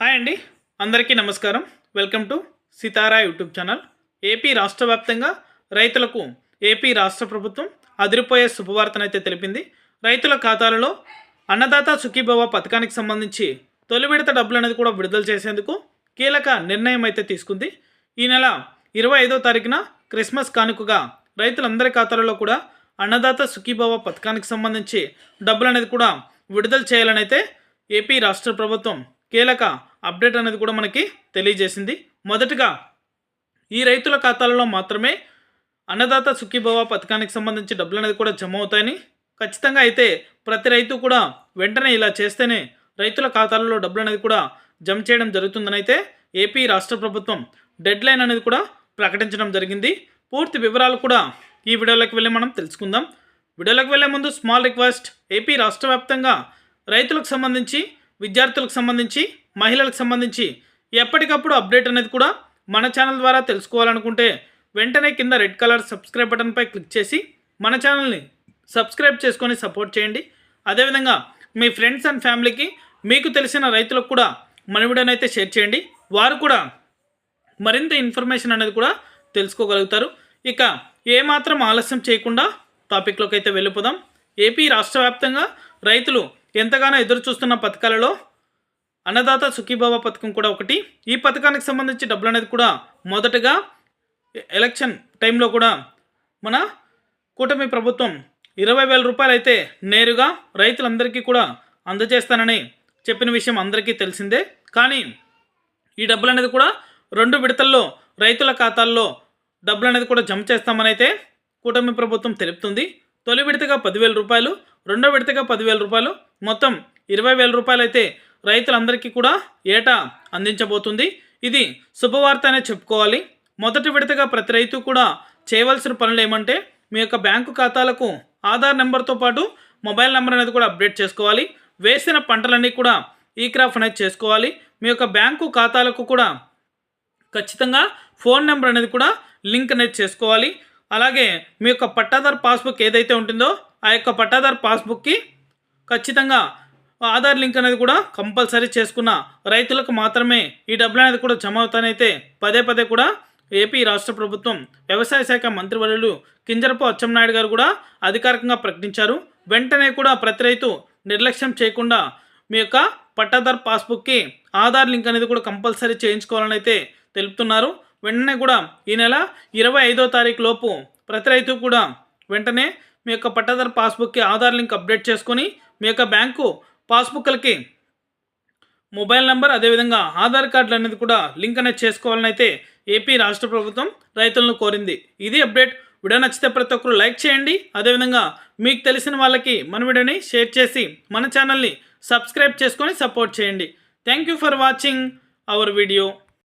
Hi అండి. అందరికీ నమస్కారం. Welcome to Sitara YouTube channel. AP రాష్ట్ర వ్యాప్తంగా రైతులకు ఏపీ రాష్ట్ర ప్రభుత్వం అదిరిపోయే శుభవార్తనైతే తెలిపింది. రైతుల ఖాతాలలో అన్నదాత సుఖీభవ పథకానికి సంబంధించి తొలి విడత డబ్బులు అనేది కూడా విడుదల చేసేందుకు కీలక నిర్ణయం అయితే తీసుకుంది. ఈ నెల ఇరవై ఐదో తారీఖున క్రిస్మస్ కానుకగా రైతులందరి ఖాతాలలో కూడా అన్నదాత సుఖీభవ పథకానికి సంబంధించి డబ్బులు అనేది కూడా విడుదల చేయాలని అయితే ఏపీ రాష్ట్ర ప్రభుత్వం కీలక అప్డేట్ అనేది కూడా మనకి తెలియజేసింది. మొదటగా ఈ రైతుల ఖాతాలలో మాత్రమే అన్నదాత సుఖీభవ పథకానికి సంబంధించి డబ్బులు అనేది కూడా జమ అవుతాయని ఖచ్చితంగా అయితే ప్రతి రైతు కూడా వెంటనే ఇలా చేస్తేనే రైతుల ఖాతాలలో డబ్బులు అనేది కూడా జమ చేయడం జరుగుతుందని అయితే ఏపీ రాష్ట్ర ప్రభుత్వం డెడ్ లైన్ అనేది కూడా ప్రకటించడం జరిగింది. పూర్తి వివరాలు కూడా ఈ వీడియోలోకి వెళ్ళి మనం తెలుసుకుందాం. వీడియోలోకి వెళ్ళే ముందు స్మాల్ రిక్వెస్ట్ ఏపీ రాష్ట్ర వ్యాప్తంగా రైతులకు సంబంధించి విద్యార్థులకు సంబంధించి మహిళలకు సంబంధించి ఎప్పటికప్పుడు అప్డేట్ అనేది కూడా మన ఛానల్ ద్వారా తెలుసుకోవాలనుకుంటే వెంటనే కింద రెడ్ కలర్ సబ్స్క్రైబ్ బటన్పై క్లిక్ చేసి మన ఛానల్ని సబ్స్క్రైబ్ చేసుకొని సపోర్ట్ చేయండి. అదేవిధంగా మీ ఫ్రెండ్స్ అండ్ ఫ్యామిలీకి మీకు తెలిసిన రైతులకు కూడా మన వీడియోనైతే అయితే షేర్ చేయండి. వారు కూడా మరింత ఇన్ఫర్మేషన్ అనేది కూడా తెలుసుకోగలుగుతారు. ఇక ఏమాత్రం ఆలస్యం చేయకుండా టాపిక్లోకి అయితే వెళ్ళిపోదాం. ఏపీ రాష్ట్ర వ్యాప్తంగా రైతులు ఎంతగానో ఎదురు చూస్తున్న పథకాలలో అన్నదాత సుఖీబాబా పథకం కూడా ఒకటి. ఈ పథకానికి సంబంధించి డబ్బులు అనేది కూడా మొదటగా ఎలక్షన్ టైంలో కూడా మన కూటమి ప్రభుత్వం ఇరవై వేల రూపాయలు అయితే నేరుగా రైతులందరికీ కూడా అందజేస్తానని చెప్పిన విషయం అందరికీ తెలిసిందే. కానీ ఈ డబ్బులు అనేది కూడా రెండు విడతల్లో రైతుల ఖాతాల్లో డబ్బులు అనేది కూడా జమ చేస్తామని అయితే కూటమి ప్రభుత్వం తెలుపుతుంది. తొలి విడతగా పదివేల రూపాయలు రెండో విడతగా పదివేల రూపాయలు మొత్తం ఇరవై వేల రూపాయలు అయితే రైతులందరికీ కూడా ఏటా అందించబోతుంది. ఇది శుభవార్త అనే చెప్పుకోవాలి. మొదటి విడతగా ప్రతి రైతు కూడా చేయవలసిన పనులు ఏమంటే మీ యొక్క బ్యాంకు ఖాతాలకు ఆధార్ నెంబర్తో పాటు మొబైల్ నెంబర్ అనేది కూడా అప్డేట్ చేసుకోవాలి. వేసిన పంటలన్నీ కూడా ఈ క్రాఫ్ అనేది చేసుకోవాలి. మీ యొక్క బ్యాంకు ఖాతాలకు కూడా ఖచ్చితంగా ఫోన్ నెంబర్ అనేది కూడా లింక్ అనేది చేసుకోవాలి. అలాగే మీ యొక్క పట్టాదారు పాస్బుక్ ఏదైతే ఉంటుందో ఆ యొక్క పట్టాదారు పాస్బుక్కి ఖచ్చితంగా ఆధార్ లింక్ అనేది కూడా కంపల్సరీ చేసుకున్న రైతులకు మాత్రమే ఈ డబ్బులు అనేది కూడా జమ అవుతానైతే పదే పదే కూడా ఏపీ రాష్ట్ర ప్రభుత్వం వ్యవసాయ శాఖ మంత్రివర్యులు కింజరపు అచ్చెన్నాయుడు గారు కూడా అధికారికంగా ప్రకటించారు. వెంటనే కూడా ప్రతి రైతు నిర్లక్ష్యం చేయకుండా మీ యొక్క పట్టాదార్ పాస్బుక్కి ఆధార్ లింక్ అనేది కూడా కంపల్సరీ చేయించుకోవాలని అయితే తెలుపుతున్నారు. వెంటనే కూడా ఈ నెల ఇరవై ఐదో తారీఖు లోపు ప్రతి రైతు కూడా వెంటనే మీ యొక్క పట్టాదార్ పాస్బుక్కి ఆధార్ లింక్ అప్డేట్ చేసుకొని మీ యొక్క బ్యాంకు పాస్బుక్లకి మొబైల్ నెంబర్ అదేవిధంగా ఆధార్ కార్డులు అనేది కూడా లింక్ అనేది చేసుకోవాలని అయితే ఏపీ రాష్ట్ర ప్రభుత్వం రైతులను కోరింది. ఇది అప్డేట్. వీడియో నచ్చితే ప్రతి ఒక్కరు లైక్ చేయండి. అదేవిధంగా మీకు తెలిసిన వాళ్ళకి మన వీడియోని షేర్ చేసి మన ఛానల్ని సబ్స్క్రైబ్ చేసుకొని సపోర్ట్ చేయండి. Thank you for watching our video.